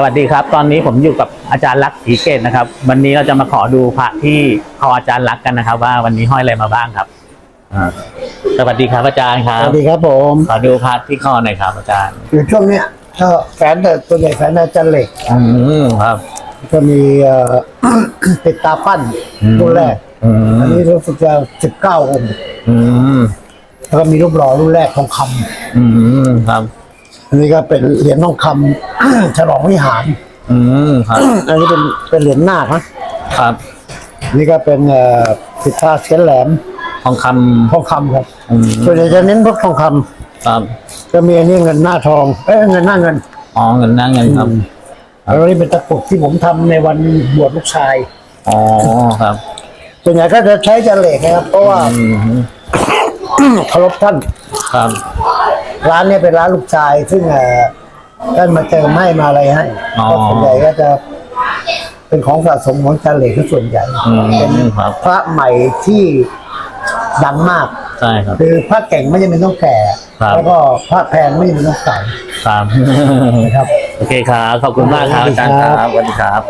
สวัสดีครับ ตอนนี้ผมอยู่กับอาจารย์ลักษณ์ศรีเกตนะครับ วันนี้เราจะมาขอดูพระที่คออาจารย์ลักษณ์กันนะครับ ว่าวันนี้ห้อยอะไรมาบ้างครับอ่าสวัสดีครับอาจารย์ครัสบวัสดีครับผมขอดูพระที่คอหน่อยครับ อาจารย์ อยู่ช่วงเนี้ยก็แฟนแต่ตัวใหญ่แฟนอาจารย์เหล็ก อืมครับ ก็มีเอ่อ ติดตาปั้นอืมรุ่นแรกอืม อันนี้รู้สึกจะสิบเก้าองค์อืมแล้วก็มีรูปหล่อรุ่นแรกทองคำอืมครับ อันนี้ก็เป็นเหรียญทองคำ ฉลองวิหาร อืมครับ อันนี้เป็นเป็นเหรียญนาคนะครับ อันนี่ก็เป็นเอ่อติดตาเสียนแหลมทองคทองคำครับำอืม ส่วนใหญ่จะเน้นพวกทองคำครับก็มีอันนี้เงินหน้าทองเอ้ยเงินหน้าเงินอ๋อเงินหน้าเงินครับ แล้วนี่เป็นตะกรุดที่ผมทำในวันบวชลูกชาย อ๋อครับ ส่วนใหญ่ก็จะใช้อาจารย์เหล็กนะครับ เพราะว่าอืมเคารพท่าน ครับ ร้านเนี้เป็นร้านลูกชาย ซึ่งเอ่อท่านมาเติมให้มาอะไรให้อ๋อ ก็ส่วนใหญ่ก็จะเป็นของสะสมของอาจารย์เหล็กก็ส่วนใหญ่อืมเป็นครับ พระใหม่ที่ดังมาก ใช่ครับ คือพระเก่งไม่จำเป็นต้องแก่ ครับ แล้วก็พระแพงไม่จำเป็นต้องเก่าครับ นะครับ โอเคครับ ขอบคุณมากครับอาจารย์ครับสวัสดีครับ